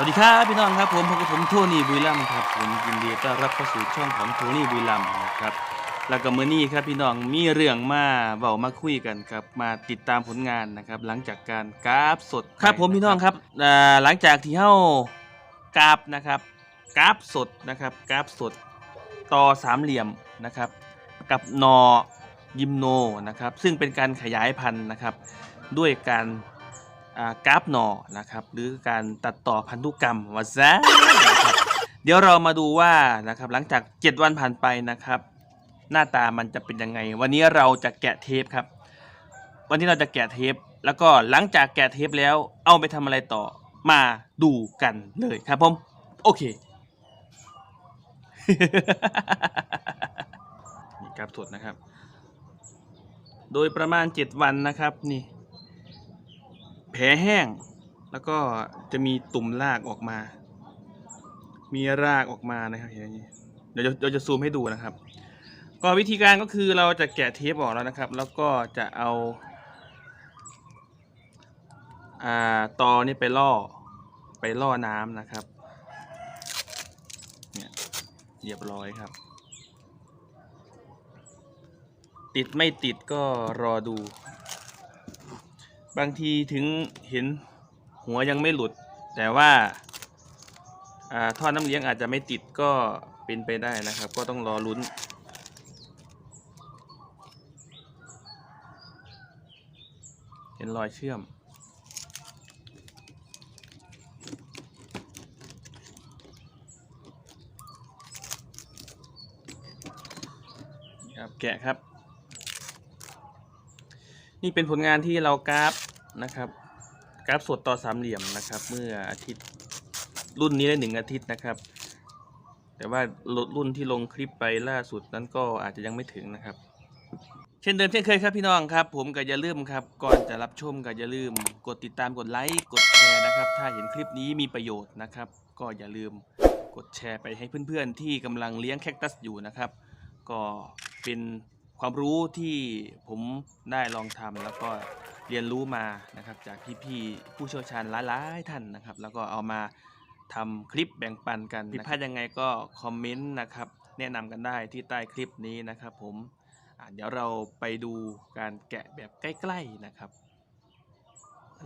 วัสดีครับพี่น้องครับผมพบกับผมโทนี่บุยลัมครับผมยินดีต้อนรับเข้าสู่ช่องของโทนี่บุยลัมนะครับแล้วก็มื้อนี้ครับพี่น้องมีเรื่องมาเว้ามาคุยกันครับมาติดตามผลงานนะครับหลังจากการกราฟสดครับผมพี่น้องครับอ่าหลังจากที่เฮากราฟนะครับกราฟสดนะครับกราฟสดต่อสามเหลี่ยมนะครับกับนอยิมโนนะครับซึ่งเป็นการขยายพันธุ์นะครับด้วยการอ่า กราฟหนอนะครับหรือการตัดต่อพันธุกรรมว่าซะเดี๋ยวเรามาดูว่านะครับหลังจาก 7 วันผ่านไปนะครับ หน้าตามันจะเป็นยังไง วันนี้เราจะแกะเทปครับ วันนี้เราจะแกะเทป แล้วก็หลังจากแกะเทปแล้วเอาไปทำอะไรต่อมาดูกันเลยครับผมโอเคนี่กราฟสดนะครับ โดยประมาณ 7 วันนะครับนี่ ผลแห้ง แล้วก็จะมีตุ่มรากออกมา มีรากออกมานะครับเห็นไหมเดี๋ยวเดี๋ยวจะซูมให้ดูนะครับ ก็วิธีการก็คือเราจะแกะเทปออกแล้วนะครับ แล้วก็จะเอาอ่าตอนี่ไปล่อไปล่อน้ำนะครับเนี่ยเรียบร้อยครับ ติดไม่ติดก็รอดู บางทีถึงเห็นหัวยังไม่หลุด แต่ว่าอ่าท่อน้ำเลี้ยงอาจจะไม่ติดก็เป็นไปได้นะครับ ก็ต้องรอลุ้น เห็นรอยเชื่อม ครับแกะครับ นี่เป็นผลงานที่เรากราฟนะครับ กราฟสดต่อสามเหลี่ยมนะครับ เมื่ออาทิตย์รุ่นนี้ได้หนึ่งอาทิตย์นะครับ แต่ว่ารุ่นที่ลงคลิปไปล่าสุดนั้นก็อาจจะยังไม่ถึงนะครับ เช่นเดิมเช่นเคยครับพี่น้องครับ ผมก็อย่าลืมครับ ก่อนจะรับชมก็อย่าลืม กดติดตามกดไลค์กดแชร์นะครับ ถ้าเห็นคลิปนี้มีประโยชน์นะครับ ก็อย่าลืมกดแชร์ไปให้เพื่อนๆที่กำลังเลี้ยงแคคตัสอยู่นะครับ ก็เป็น ความรู้ที่ผมได้ลองทำแล้วก็เรียนรู้มานะครับ จากพี่ๆผู้เชี่ยวชาญหลายๆท่านนะครับ แล้วก็เอามาทำคลิปแบ่งปันกันผิดพลาดยังไงก็คอมเมนต์นะครับ แนะนำกันได้ที่ใต้คลิปนี้นะครับ ผมเดี๋ยวเราไปดูการแกะแบบใกล้ๆนะครับ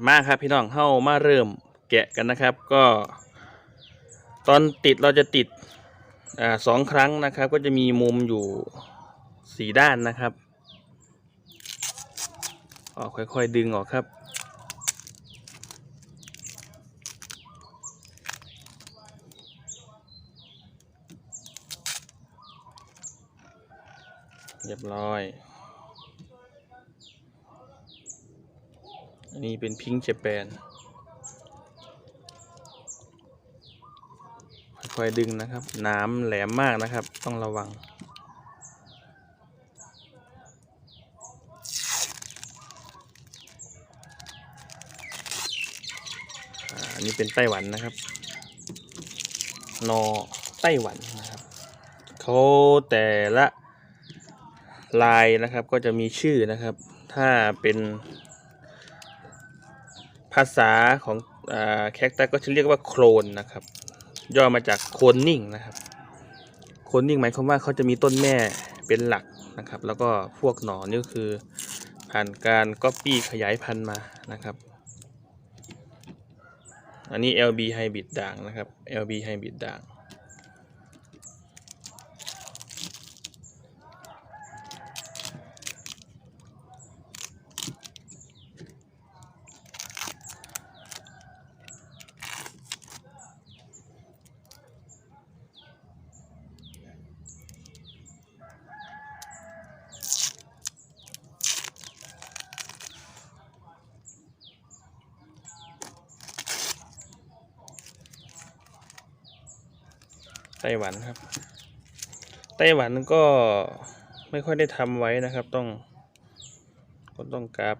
มาครับพี่น้องเข้ามาเริ่มแกะกันนะครับ ก็ ตอนติดเราจะติดอสองครั้งนะครับ ก็จะมีมุมอยู่ สีด้านนะครับ ออกค่อยๆดึงออกครับ เรียบร้อย อันนี้เป็นพิงค์เจแปนค่อยๆดึงนะครับ น้ำแหลมมากนะครับ ต้องระวัง อ่าอั นนี้เป็นไต้หวันนะครับนอไต้หวันนะครับเขาแต่ละลายนะครับก็จะมีชื่อนะครับ ถ้าเป็นภาษาของแคคตัสก็จะเรียกว่าโครนนะครับ ย่อมาจากโคนนิ่งนะครับโคนนิ่งหมายความว่าเขาจะมีต้นแม่เป็นหลักนะครับ แล้วก็พวกหนอนนี่คือผ่านการก๊อปปี้ขยายพันธุ์มานะครับ อันนี้ LB Hybrid ด่างนะครับ LB Hybrid ด่าง ไต้หวันครับ ไต้หวันก็ไม่ค่อยได้ทำไว้นะครับ ต้องก็ต้องกราบ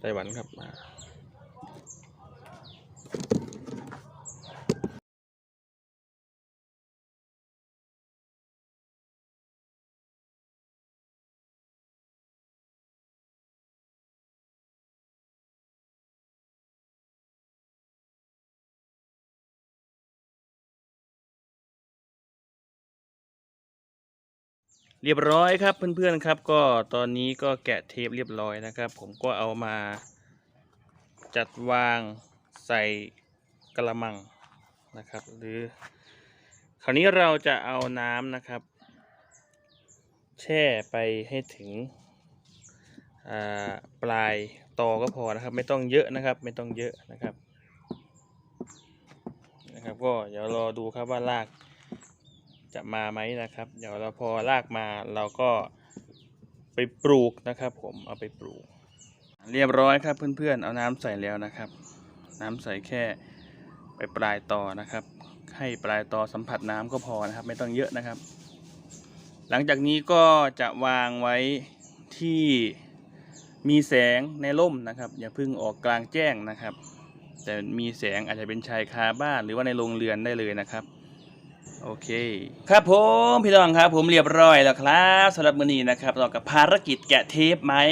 ไต้หวันครับ เรียบร้อยครับเพื่อนๆครับ ก็ตอนนี้ก็แกะเทปเรียบร้อยนะครับ ผมก็เอามาจัดวางใส่กระมังนะครับ หรือ คราวนี้เราจะเอาน้ำนะครับ แช่ไปให้ถึงปลายตอก็พอนะครับ ไม่ต้องเยอะนะครับ ไม่ต้องเยอะนะครับนะครับ ก็เดี๋ยวรอดูครับว่าราก จะมาไหมนะครับ เดี๋ยวเราพอรากมาเราก็ไปปลูกนะครับ ผมเอาไปปลูก เรียบร้อยครับเพื่อนๆเอาน้ำใส่แล้วนะครับ น้ำใส่แค่ไปปลายตอนะครับ ให้ปลายตอสัมผัสน้ำก็พอนะครับ ไม่ต้องเยอะนะครับ หลังจากนี้ก็จะวางไว้ที่มีแสงในร่มนะครับ อย่าเพึ่งออกกลางแจ้งนะครับ แต่มีแสงอาจจะเป็นชายคาบ้านหรือว่าในโรงเรือนได้เลยนะครับ โอเค ครับผมพี่น้องครับ ผมเรียบร้อยแล้วครับสำหรับมื้อนี้นะครับเรากับภารกิจแกะเทปไม้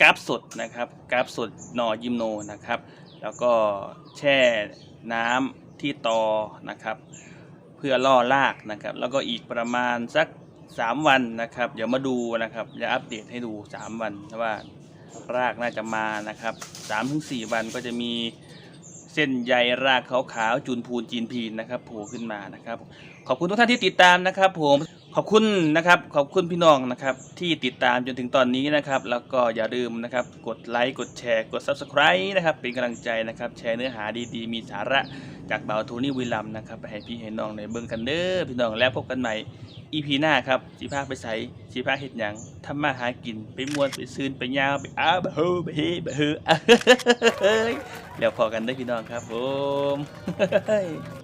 กราฟสดนะครับกราฟสดหนอยิมโนนะครับ แล้วก็แช่น้ำที่ตอนะครับ เพื่อล่อรากนะครับ แล้วก็อีกประมาณสัก 3 วันนะครับ เดี๋ยวมาดูนะครับจะอัปเดตให้ดู 3 วันว่ารากน่าจะมานะครับ3-4วันก็จะมี เส้นใยรากขาวๆจุนพูนจีนพีนนะครับโผล่ขึ้นมานะครับ ขอบคุณทุกท่านที่ติดตามนะครับผมขอบคุณนะครับ ขอบคุณพี่น้องนะครับที่ติดตามจนถึงตอนนี้นะครับ แล้วก็อย่าลืมนะครับกดไลค์กดแชร์กด Subscribe นะครับเป็นกำลังใจนะครับ แชร์เนื้อหาดีๆ มีสาระจากเบาโทนี่วิลัมนะครับไปให้พี่ให้น้องในเบิ่งกันเด้อพี่น้องแล้วพบกันใหม่ อีพีหน้าครับสีภาคไปใส่สีภาคเห็ดหยังทำมาหากินไปมวนไปซืนไปยาวไปอ้าบะเฮอบะเฮบะเฮอแล้วพอกันได้พี่น้องครับผม